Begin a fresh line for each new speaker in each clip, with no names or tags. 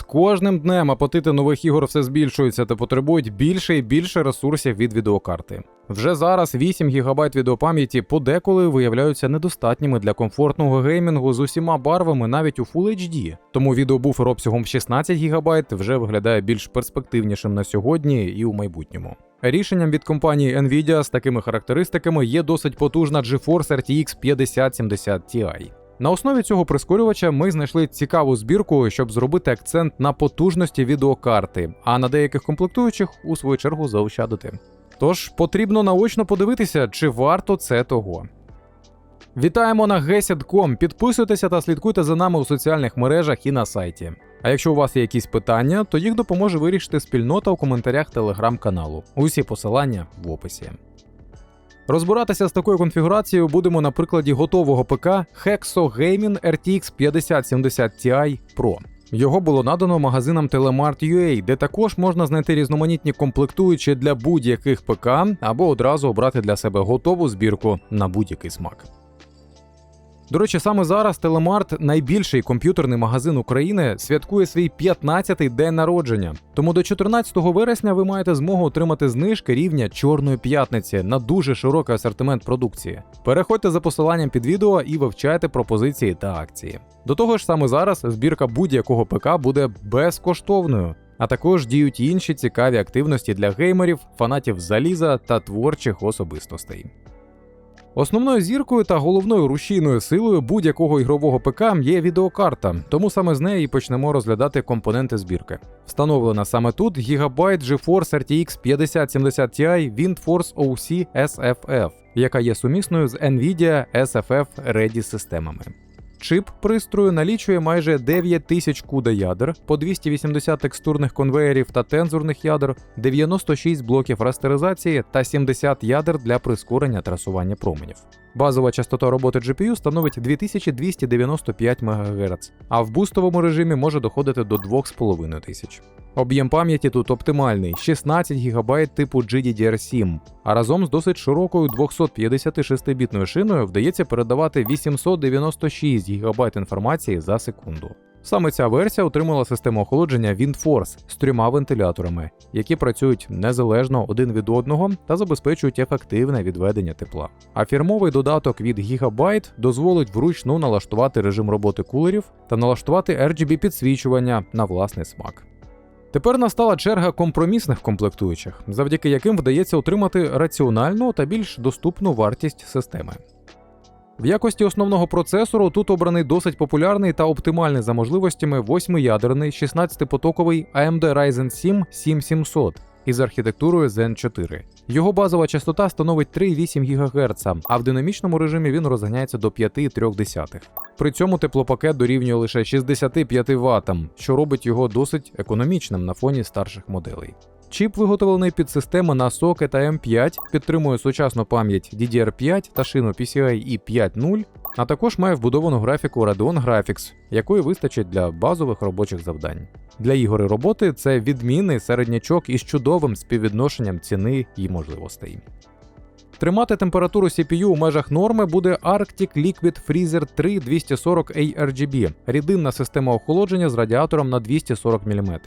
З кожним днем апетити нових ігор все збільшуються та потребують більше і більше ресурсів від відеокарти. Вже зараз 8 ГБ відеопам'яті подеколи виявляються недостатніми для комфортного геймінгу з усіма барвами навіть у Full HD. Тому відеобуфер обсягом 16 ГБ вже виглядає більш перспективнішим на сьогодні і у майбутньому. Рішенням від компанії Nvidia з такими характеристиками є досить потужна GeForce RTX 5070 Ti. На основі цього прискорювача ми знайшли цікаву збірку, щоб зробити акцент на потужності відеокарти, а на деяких комплектуючих у свою чергу заощадити. Тож потрібно наочно подивитися, чи варто це того. Вітаємо на GESED.com, Підписуйтеся та слідкуйте за нами у соціальних мережах і на сайті. А якщо у вас є якісь питання, то їх допоможе вирішити спільнота у коментарях телеграм-каналу. Усі посилання в описі. Розбиратися з такою конфігурацією будемо на прикладі готового ПК Hexo Gaming RTX 5070 Ti Pro. Його було надано магазинам Telemart.ua, де також можна знайти різноманітні комплектуючі для будь-яких ПК або одразу обрати для себе готову збірку на будь-який смак. До речі, саме зараз Телемарт, найбільший комп'ютерний магазин України, святкує свій 15-й день народження. Тому до 14 вересня ви маєте змогу отримати знижки рівня Чорної п'ятниці на дуже широкий асортимент продукції. Переходьте за посиланням під відео і вивчайте пропозиції та акції. До того ж, саме зараз збірка будь-якого ПК буде безкоштовною. А також діють інші цікаві активності для геймерів, фанатів заліза та творчих особистостей. Основною зіркою та головною рушійною силою будь-якого ігрового ПК є відеокарта, тому саме з неї почнемо розглядати компоненти збірки. Встановлена саме тут Gigabyte GeForce RTX 5070 Ti WindForce OC SFF, яка є сумісною з Nvidia SFF Ready системами. Чип пристрою налічує майже 9000 куда ядер, по 280 текстурних конвеєрів та тензорних ядер, 96 блоків растеризації та 70 ядер для прискорення трасування променів. Базова частота роботи GPU становить 2295 МГц, а в бустовому режимі може доходити до 2500. Об'єм пам'яті тут оптимальний 16 ГБ типу GDDR7, а разом з досить широкою 256-бітною шиною вдається передавати 896 ГБ інформації за секунду. Саме ця версія отримала систему охолодження WindForce з трьома вентиляторами, які працюють незалежно один від одного та забезпечують ефективне відведення тепла. А фірмовий додаток від Gigabyte дозволить вручну налаштувати режим роботи кулерів та налаштувати RGB підсвічування на власний смак. Тепер настала черга компромісних комплектуючих, завдяки яким вдається отримати раціональну та більш доступну вартість системи. В якості основного процесору тут обраний досить популярний та оптимальний за можливостями 8-ядерний 16-потоковий AMD Ryzen 7 7700 із архітектурою Zen 4. Його базова частота становить 3,8 ГГц, а в динамічному режимі він розганяється до 5,3. При цьому теплопакет дорівнює лише 65 Вт, що робить його досить економічним на фоні старших моделей. Чіп виготовлений під системи на сокет AM5, підтримує сучасну пам'ять DDR5 та шину PCIe 5.0, а також має вбудовану графіку Radeon Graphics, якої вистачить для базових робочих завдань. Для ігор і роботи це відмінний середнячок із чудовим співвідношенням ціни і можливостей. Тримати температуру CPU у межах норми буде Arctic Liquid Freezer 3 240 ARGB, рідинна система охолодження з радіатором на 240 мм.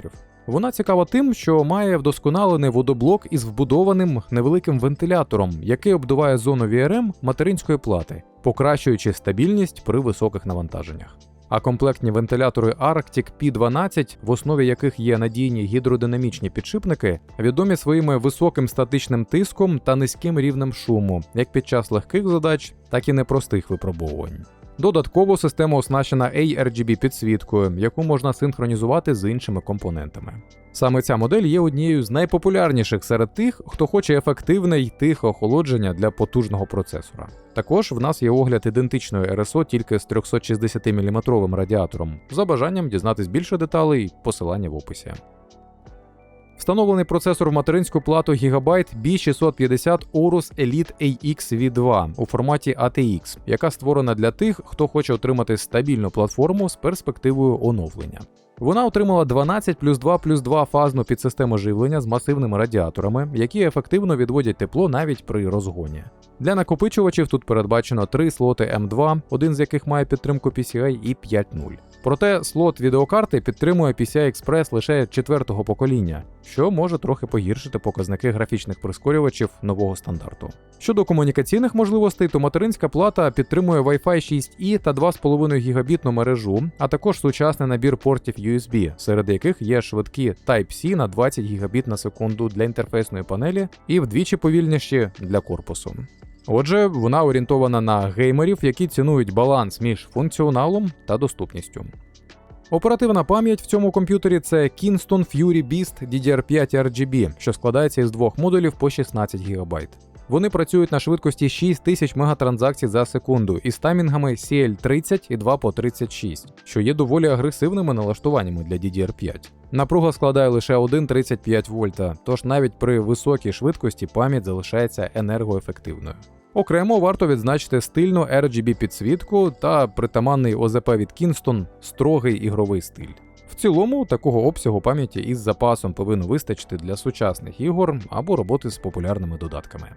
Вона цікава тим, що має вдосконалений водоблок із вбудованим невеликим вентилятором, який обдуває зону VRM материнської плати, покращуючи стабільність при високих навантаженнях. А комплектні вентилятори Arctic P12, в основі яких є надійні гідродинамічні підшипники, відомі своїми високим статичним тиском та низьким рівнем шуму, як під час легких задач, так і непростих випробовувань. Додатково система оснащена ARGB підсвіткою, яку можна синхронізувати з іншими компонентами. Саме ця модель є однією з найпопулярніших серед тих, хто хоче ефективне й тихе охолодження для потужного процесора. Також в нас є огляд ідентичної RSO тільки з 360 мм радіатором. За бажанням дізнатись більше деталей, посилання в описі. Встановлений процесор в материнську плату Gigabyte B650 Aorus Elite AX V2 у форматі ATX, яка створена для тих, хто хоче отримати стабільну платформу з перспективою оновлення. Вона отримала 12 плюс 2 плюс 2 фазну підсистему живлення з масивними радіаторами, які ефективно відводять тепло навіть при розгоні. Для накопичувачів тут передбачено три слоти М2, один з яких має підтримку PCI і 5.0. Проте слот відеокарти підтримує PCI Express лише четвертого покоління, що може трохи погіршити показники графічних прискорювачів нового стандарту. Щодо комунікаційних можливостей, то материнська плата підтримує Wi-Fi 6E та 2,5 гігабітну мережу, а також сучасний набір портів USB, серед яких є швидкі Type-C на 20 гігабіт на секунду для інтерфейсної панелі і вдвічі повільніші для корпусу. Отже, вона орієнтована на геймерів, які цінують баланс між функціоналом та доступністю. Оперативна пам'ять в цьому комп'ютері це Kingston Fury Beast DDR5 RGB, що складається із двох модулів по 16 ГБ. Вони працюють на швидкості 6000 мегатранзакцій за секунду із таймінгами CL30 і 2 по 36, що є доволі агресивними налаштуваннями для DDR5. Напруга складає лише 1,35 вольта, тож навіть при високій швидкості пам'ять залишається енергоефективною. Окремо варто відзначити стильну RGB підсвітку та притаманний ОЗП від Kingston строгий ігровий стиль. В цілому такого обсягу пам'яті із запасом повинно вистачити для сучасних ігор або роботи з популярними додатками.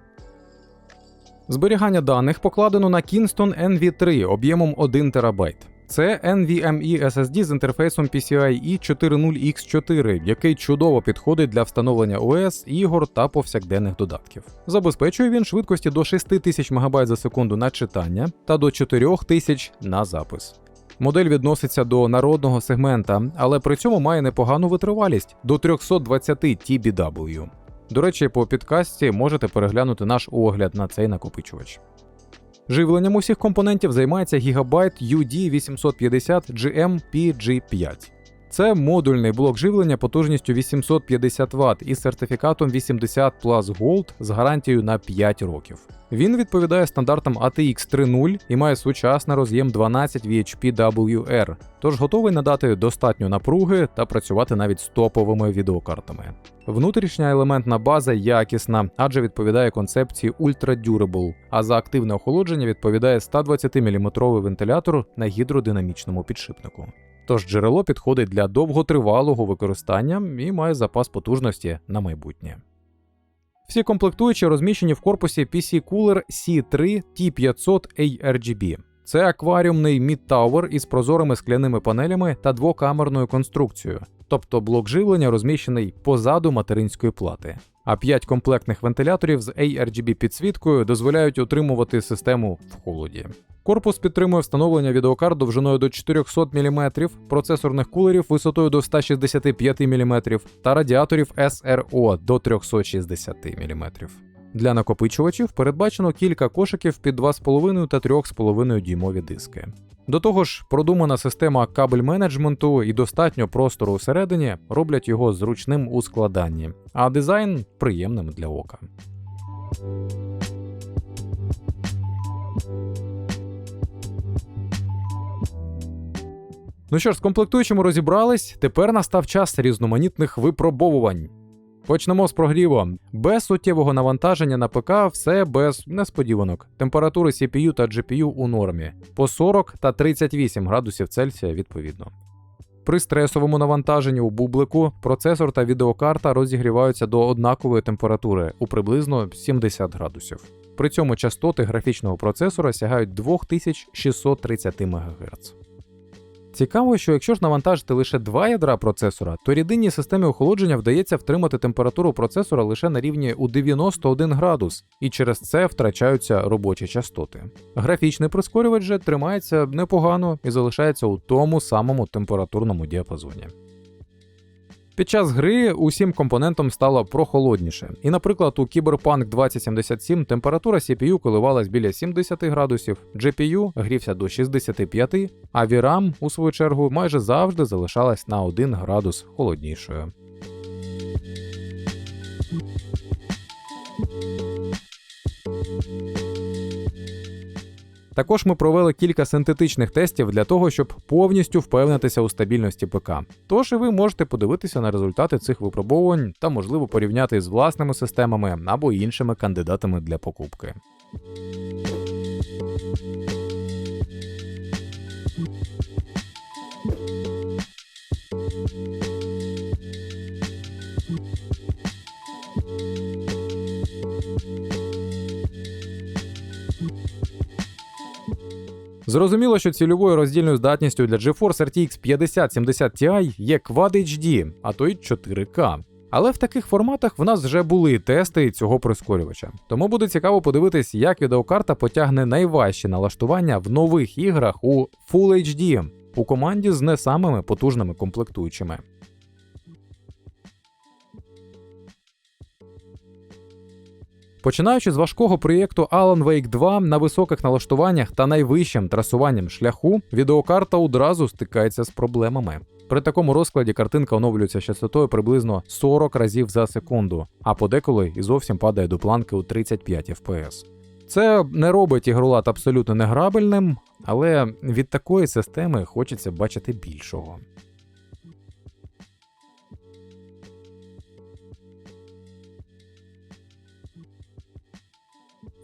Зберігання даних покладено на Kingston NV3 об'ємом 1 ТБ. Це NVMe SSD з інтерфейсом PCIe 40X4, який чудово підходить для встановлення OS, ігор та повсякденних додатків. Забезпечує він швидкості до 6000 МБ за секунду на читання та до 4000 на запис. Модель відноситься до народного сегмента, але при цьому має непогану витривалість до 320 TBW. До речі, по підкасті можете переглянути наш огляд на цей накопичувач. Живленням усіх компонентів займається Gigabyte UD850 GM-PG5. Це модульний блок живлення потужністю 850 Вт із сертифікатом 80 Plus Gold з гарантією на 5 років. Він відповідає стандартам ATX 3.0 і має сучасний роз'єм 12 VHPWR, тож готовий надати достатньо напруги та працювати навіть з топовими відеокартами. Внутрішня елементна база якісна, адже відповідає концепції Ultra Durable, а за активне охолодження відповідає 120-мм вентилятор на гідродинамічному підшипнику. Тож джерело підходить для довготривалого використання і має запас потужності на майбутнє. Всі комплектуючі розміщені в корпусі PC Cooler C3 T500 ARGB. Це акваріумний мідтауер із прозорими скляними панелями та двокамерною конструкцією, тобто блок живлення розміщений позаду материнської плати. А 5 комплектних вентиляторів з ARGB підсвіткою дозволяють утримувати систему в холоді. Корпус підтримує встановлення відеокарт довжиною до 400 мм, процесорних кулерів висотою до 165 мм та радіаторів SRO до 360 мм. Для накопичувачів передбачено кілька кошиків під 2,5 та 3,5 дюймові диски. До того ж, продумана система кабель менеджменту і достатньо простору усередині роблять його зручним у складанні, а дизайн приємним для ока. Ну що ж, з комплектуючими розібрались, тепер настав час різноманітних випробовувань. Почнемо з прогріву. Без суттєвого навантаження на ПК все без несподіванок. Температури CPU та GPU у нормі по 40 та 38 градусів Цельсія відповідно. При стресовому навантаженні у бублику процесор та відеокарта розігріваються до однакової температури у приблизно 70 градусів. При цьому частоти графічного процесора сягають 2630 МГц. Цікаво, що якщо ж навантажити лише два ядра процесора, то рідинній системі охолодження вдається втримати температуру процесора лише на рівні у 91 градус, і через це втрачаються робочі частоти. Графічний прискорювач же тримається непогано і залишається у тому самому температурному діапазоні. Під час гри усім компонентам стало прохолодніше. І, наприклад, у Cyberpunk 2077 температура CPU коливалась біля 70 градусів, GPU грівся до 65, а VRAM, у свою чергу, майже завжди залишалась на 1 градус холоднішою. Також ми провели кілька синтетичних тестів для того, щоб повністю впевнитися у стабільності ПК. Тож і ви можете подивитися на результати цих випробовувань та, можливо, порівняти з власними системами або іншими кандидатами для покупки. Зрозуміло, що цільовою роздільною здатністю для GeForce RTX 5070 Ti є Quad HD, а то й 4К. Але в таких форматах в нас вже були тести цього прискорювача. Тому буде цікаво подивитись, як відеокарта потягне найважчі налаштування в нових іграх у Full HD у команді з не самими потужними комплектуючими. Починаючи з важкого проєкту Alan Wake 2 на високих налаштуваннях та найвищим трасуванням шляху, відеокарта одразу стикається з проблемами. При такому розкладі картинка оновлюється частотою приблизно 40 разів за секунду, а подеколи і зовсім падає до планки у 35 FPS. Це не робить ігролад абсолютно неграбельним, але від такої системи хочеться бачити більшого.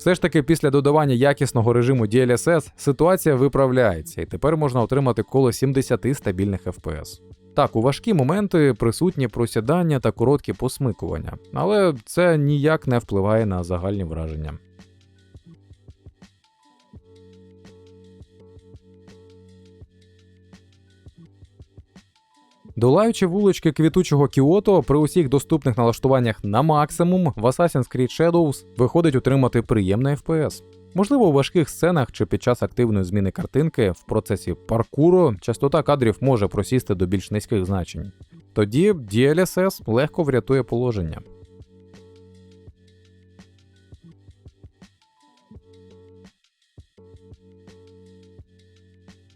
Все ж таки, після додавання якісного режиму DLSS ситуація виправляється, і тепер можна отримати коло 70 стабільних FPS. Так, у важкі моменти присутні просідання та короткі посмикування, але це ніяк не впливає на загальні враження. Долаючи вулички квітучого Кіото при усіх доступних налаштуваннях на максимум, в Assassin's Creed Shadows виходить отримати приємний FPS. Можливо, у важких сценах чи під час активної зміни картинки в процесі паркуру частота кадрів може просісти до більш низьких значень. Тоді DLSS легко врятує положення.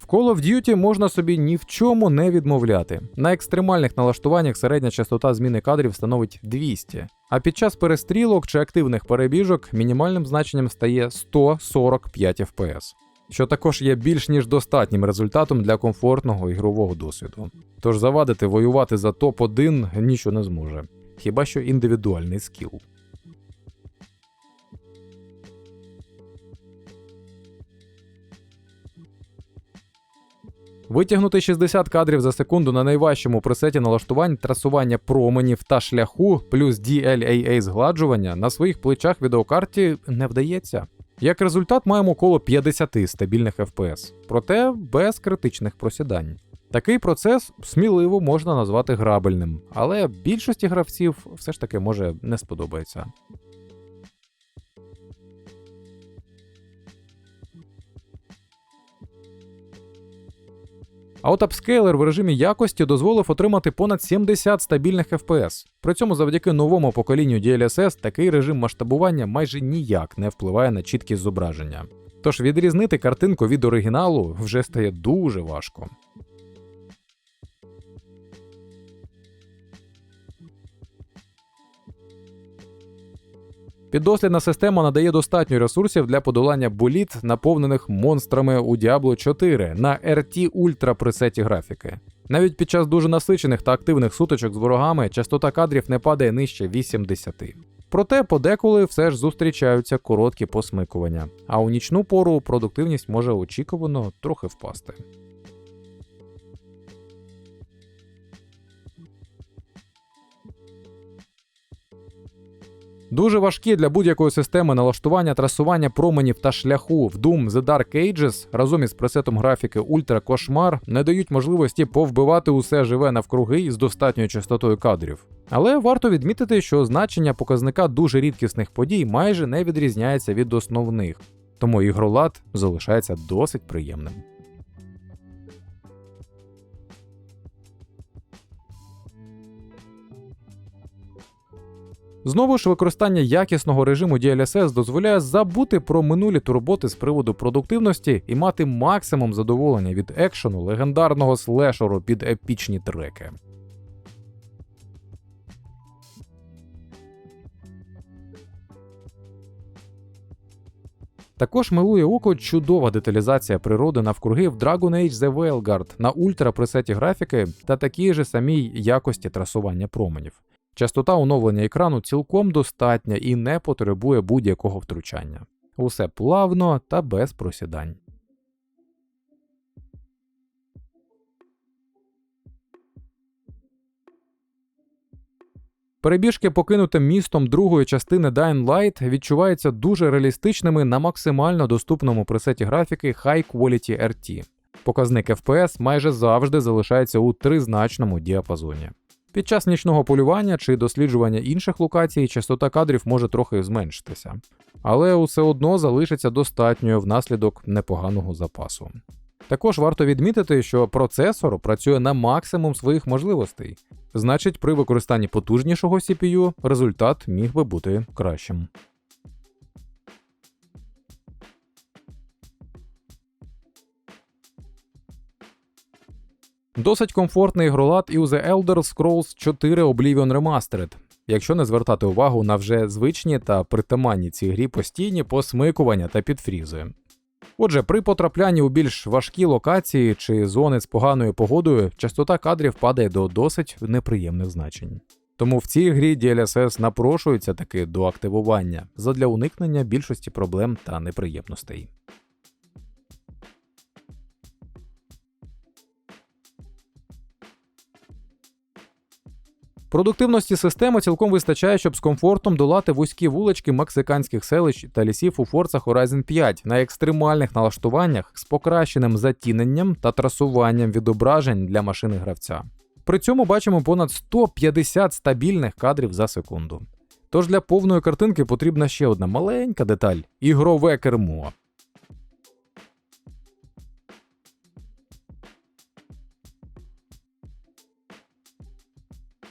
Call of Duty можна собі ні в чому не відмовляти. На екстремальних налаштуваннях середня частота зміни кадрів становить 200, а під час перестрілок чи активних перебіжок мінімальним значенням стає 145 FPS, що також є більш ніж достатнім результатом для комфортного ігрового досвіду. Тож завадити воювати за топ-1 нічого не зможе, хіба що індивідуальний скіл. Витягнути 60 кадрів за секунду на найважчому пресеті налаштувань трасування променів та шляху плюс DLAA згладжування на своїх плечах відеокарті не вдається. Як результат, маємо коло 50 стабільних FPS, проте без критичних просідань. Такий процес сміливо можна назвати грабельним, але більшості гравців все ж таки може не сподобається. А от апскейлер в режимі якості дозволив отримати понад 70 стабільних FPS. При цьому завдяки новому поколінню DLSS такий режим масштабування майже ніяк не впливає на чіткість зображення. Тож відрізнити картинку від оригіналу вже стає дуже важко. Піддослідна система надає достатньо ресурсів для подолання боліт, наповнених монстрами у Diablo 4 на RT Ultra пресеті графіки. Навіть під час дуже насичених та активних сутичок з ворогами частота кадрів не падає нижче 80. Проте подеколи все ж зустрічаються короткі посмикування, а у нічну пору продуктивність може очікувано трохи впасти. Дуже важкі для будь-якої системи налаштування трасування променів та шляху в Doom The Dark Ages разом із пресетом графіки Ultra Кошмар не дають можливості повбивати усе живе навкруги із достатньою частотою кадрів. Але варто відмітити, що значення показника дуже рідкісних подій майже не відрізняється від основних, тому ігролад залишається досить приємним. Знову ж використання якісного режиму DLSS дозволяє забути про минулі турботи з приводу продуктивності і мати максимум задоволення від екшену легендарного слешеру під епічні треки. Також милує око чудова деталізація природи навкруги в Dragon Age The Veilguard на ультра пресеті графіки та такій же самій якості трасування променів. Частота оновлення екрану цілком достатня і не потребує будь-якого втручання. Усе плавно та без просідань. Перебіжки покинутим містом другої частини Dying Light відчуваються дуже реалістичними на максимально доступному пресеті графіки High Quality RT. Показник FPS майже завжди залишається у тризначному діапазоні. Під час нічного полювання чи досліджування інших локацій частота кадрів може трохи зменшитися, але усе одно залишиться достатньою внаслідок непоганого запасу. Також варто відмітити, що процесор працює на максимум своїх можливостей, значить, при використанні потужнішого CPU результат міг би бути кращим. Досить комфортний ігролад і у The Elder Scrolls 4 Oblivion Remastered, якщо не звертати увагу на вже звичні та притаманні цій грі постійні посмикування та підфрізи. Отже, при потраплянні у більш важкі локації чи зони з поганою погодою частота кадрів падає до досить неприємних значень. Тому в цій грі DLSS напрошується таки до активування задля уникнення більшості проблем та неприємностей. Продуктивності системи цілком вистачає, щоб з комфортом долати вузькі вулички мексиканських селищ та лісів у Forza Horizon 5 на екстремальних налаштуваннях з покращеним затіненням та трасуванням відображень для машини гравця. При цьому бачимо понад 150 стабільних кадрів за секунду. Тож для повної картинки потрібна ще одна маленька деталь ігрове кермо.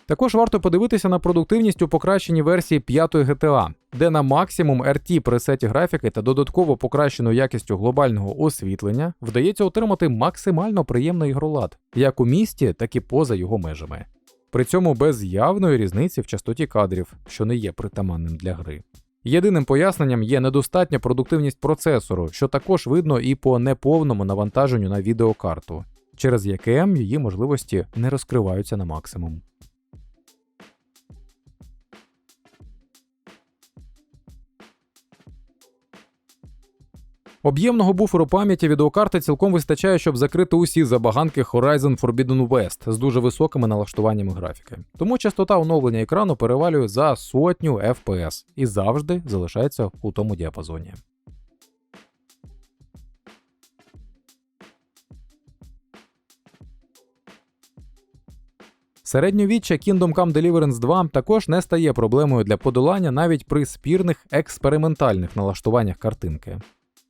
Також варто подивитися на продуктивність у покращеній версії 5 GTA, де на максимум RT пресеті графіки та додатково покращеною якістю глобального освітлення вдається отримати максимально приємний ігролад, як у місті, так і поза його межами. При цьому без явної різниці в частоті кадрів, що не є притаманним для гри. Єдиним поясненням є недостатня продуктивність процесору, що також видно і по неповному навантаженню на відеокарту, через яке її можливості не розкриваються на максимум. Об'ємного буферу пам'яті відеокарти цілком вистачає, щоб закрити усі забаганки Horizon Forbidden West з дуже високими налаштуваннями графіки. Тому частота оновлення екрану перевалює за сотню FPS і завжди залишається у тому діапазоні. Середньовіччя Kingdom Come Deliverance 2 також не стає проблемою для подолання навіть при спірних експериментальних налаштуваннях картинки.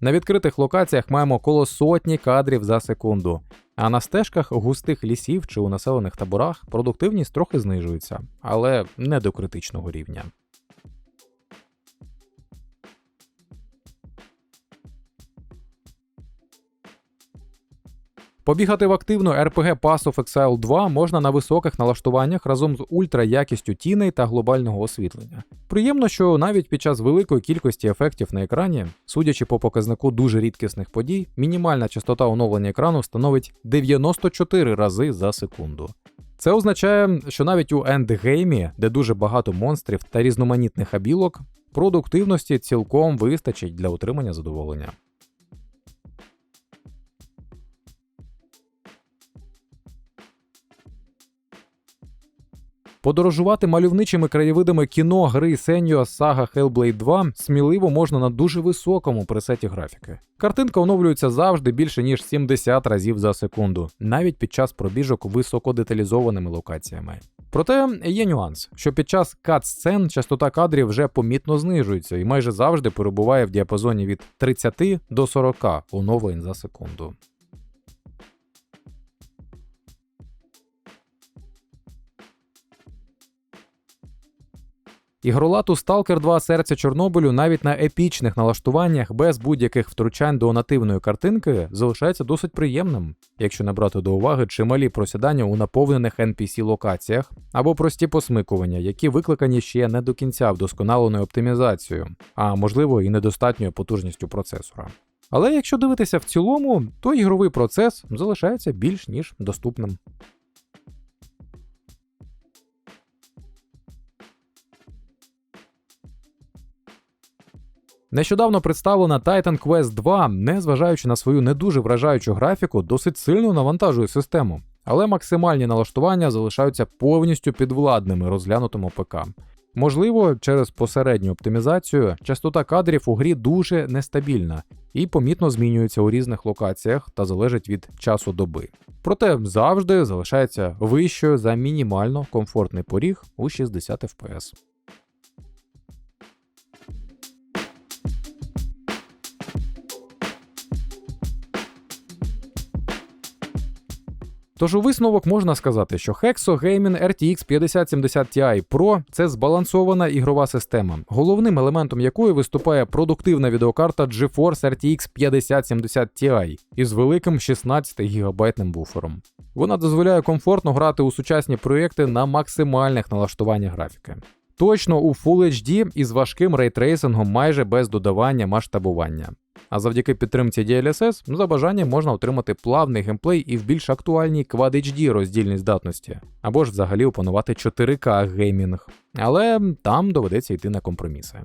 На відкритих локаціях маємо коло сотні кадрів за секунду, а на стежках густих лісів чи у населених таборах продуктивність трохи знижується, але не до критичного рівня. Побігати в активну RPG Pass of Exile 2 можна на високих налаштуваннях разом з ультраякістю тіней та глобального освітлення. Приємно, що навіть під час великої кількості ефектів на екрані, судячи по показнику дуже рідкісних подій, мінімальна частота оновлення екрану становить 94 рази за секунду. Це означає, що навіть у ендгеймі, де дуже багато монстрів та різноманітних абілок, продуктивності цілком вистачить для отримання задоволення. Подорожувати мальовничими краєвидами кіно гри Senua Saga Hellblade 2 сміливо можна на дуже високому пресеті графіки. Картинка оновлюється завжди більше ніж 70 разів за секунду, навіть під час пробіжок високодеталізованими локаціями. Проте є нюанс, що під час кат-сцен частота кадрів вже помітно знижується і майже завжди перебуває в діапазоні від 30 до 40 оновлень за секунду. Ігролату Stalker 2 серця Чорнобилю навіть на епічних налаштуваннях без будь-яких втручань до нативної картинки залишається досить приємним, якщо не брати до уваги чималі просідання у наповнених NPC локаціях або прості посмикування, які викликані ще не до кінця вдосконаленою оптимізацією, а можливо і недостатньою потужністю процесора. Але якщо дивитися в цілому, то ігровий процес залишається більш ніж доступним. Нещодавно представлена Titan Quest 2, незважаючи на свою не дуже вражаючу графіку, досить сильно навантажує систему. але максимальні налаштування залишаються повністю підвладними розглянутому ПК. Можливо, через посередню оптимізацію частота кадрів у грі дуже нестабільна і помітно змінюється у різних локаціях та залежить від часу доби. Проте завжди залишається вищою за мінімально комфортний поріг у 60 FPS. Тож у висновок можна сказати, що Hexo Gaming RTX 5070 Ti Pro це збалансована ігрова система, головним елементом якої виступає продуктивна відеокарта GeForce RTX 5070 Ti із великим 16 гігабайтним буфером. Вона дозволяє комфортно грати у сучасні проєкти на максимальних налаштуваннях графіки. Точно у Full HD із важким рейтрейсингом майже без додавання масштабування. А завдяки підтримці DLSS за бажанням можна отримати плавний геймплей і в більш актуальній Quad HD роздільній здатності, або ж взагалі опанувати 4К геймінг. Але там доведеться йти на компроміси.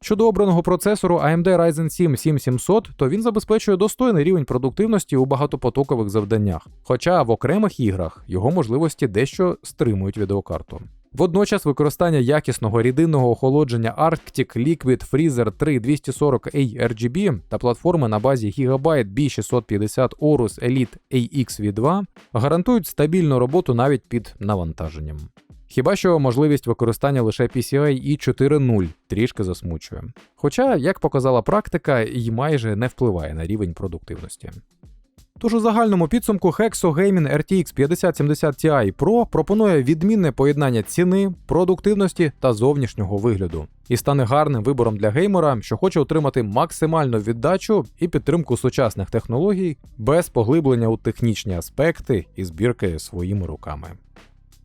Щодо обраного процесору AMD Ryzen 7 7700, то він забезпечує достойний рівень продуктивності у багатопотокових завданнях, хоча в окремих іграх його можливості дещо стримують відеокарту. Водночас використання якісного рідинного охолодження Arctic Liquid Freezer 3 240A RGB та платформи на базі Gigabyte B650 Aorus Elite AX V2 гарантують стабільну роботу навіть під навантаженням. Хіба що можливість використання лише PCI i 4.0 трішки засмучує. Хоча, як показала практика, і майже не впливає на рівень продуктивності. Тож у загальному підсумку Hexo Gaming RTX 5070 Ti Pro пропонує відмінне поєднання ціни, продуктивності та зовнішнього вигляду і стане гарним вибором для геймера, що хоче отримати максимальну віддачу і підтримку сучасних технологій без поглиблення у технічні аспекти і збірки своїми руками.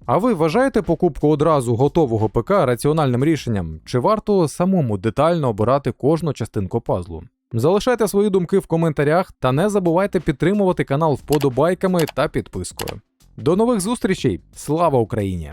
А ви вважаєте покупку одразу готового ПК раціональним рішенням, чи варто самому детально обирати кожну частинку пазлу? Залишайте свої думки в коментарях та не забувайте підтримувати канал вподобайками та підпискою. До нових зустрічей! Слава Україні!